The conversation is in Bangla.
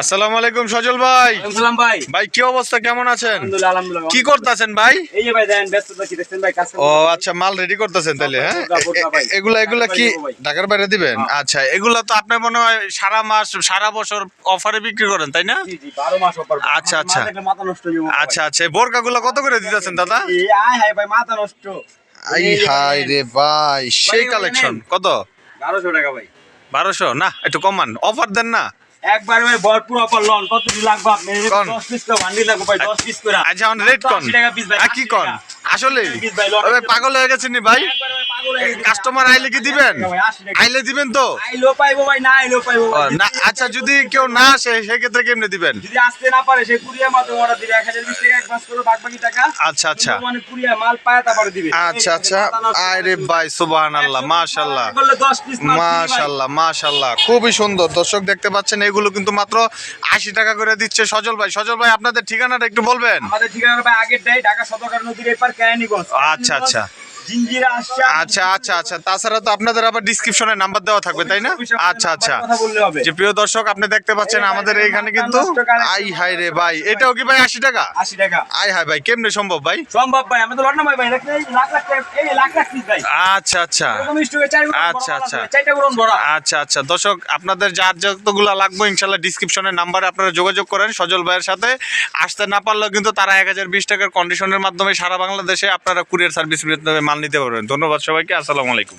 আসসালামু আলাইকুম সজল ভাই। সালাম ভাই। ভাই কি অবস্থা? কেমন আছেন? কি করতেছেন ভাই? এই যে ভাই দেন ব্যস্ততা কি দেখছেন ভাই কাজ ও আচ্ছা মাল রেডি করতেছেন তাহলে হ্যাঁ? এগুলা এগুলা কি ঢাকার বাইরে দিবেন? আচ্ছা এগুলা তো আপনি মনে হয় সারা মাস সারা বছর অফারে বিক্রি করেন তাই না? জি জি 12 মাস অফার আচ্ছা, আচ্ছা। মাথা নষ্ট আচ্ছা আচ্ছা বোরকা গুলো কত করে দিতেছেন দাদা? আয় হায় ভাই মাথা নষ্ট। আই হাই রে ভাই সেই কালেকশন কত? 1200 টাকা ভাই। বারোশো? না একটু কমান। অফার দেন না। একবার ভাই ভরপুর অফার লন কত কি লাগবে আপনি? 10 পিস করে লাগবে ভাই 10 পিস করে। আচ্ছা রেট কন? 80 টাকা পিস ভাই কি 80 আসলে ভাই। পাগল হয়ে গেছেন নি ভাই? একবার কাস্টমার আইলে কি দিবেন? 80 80। আইলে দিবেন তো? আইলো পাইবো ভাই না আইলো পাইবো না আচ্ছা যদি কেউ না আসে সেক্ষেত্রে কেমনে দিবেন? যদি আসতে না পারে সে কুরিয়ার মাধ্যমে অর্ডার দিবে। 1020 টাকা অ্যাডভান্স করে বাকি বাকি টাকা। আচ্ছা আচ্ছা। মানে কুরিয়ার মাল পায় তারপরে দিবে। আচ্ছা আচ্ছা। আরে ভাই সুবহানাল্লাহ মাশাআল্লাহ বললে 10 পিস। মাশাআল্লাহ মাশাআল্লাহ খুবই সুন্দর। দর্শক দেখতে পাচ্ছেন এগুলো কিন্তু মাত্র আশি টাকা করে দিচ্ছে সজল ভাই। সজল ভাই আপনাদের ঠিকানাটা একটু বলবেন? আমাদের ঠিকানা ভাই আগের ঢাকা সদরঘাট নদীর এপার কেরানীগঞ্জ। আচ্ছা, আচ্ছা। আচ্ছা আচ্ছা আচ্ছা। তাছাড়া তো আপনাদের আবার ডিসক্রিপশনে নাম্বার দেওয়া থাকবে তাই না? আচ্ছা আচ্ছা। যে প্রিয় দর্শক আপনি দেখতে পাচ্ছেন আমাদের এই এইখানে কিন্তু আই হাই রে ভাই এটাও কি ভাই আশি টাকা? 80 টাকা। আই হাই ভাই কেমনে সম্ভব ভাই? সম্ভব ভাই আমি তো লট না ভাই লাখ লাখ আচ্ছা আচ্ছা। আচ্ছা, আচ্ছা। আচ্ছা আচ্ছা। দর্শক আপনাদের যার যতগুলো লাগবে ইনশাল্লাহ ডিসক্রিপশনের নাম্বারে আপনারা যোগাযোগ করেন সজল ভাইয়ের সাথে। আসতে না পারলেও কিন্তু তারা এক হাজার বিশ টাকার কন্ডিশনের মাধ্যমে সারা বাংলাদেশে আপনারা কুরিয়ার সার্ভিস মাল নিতে পারবেন। ধন্যবাদ সবাইকে আসসালামু আলাইকুম।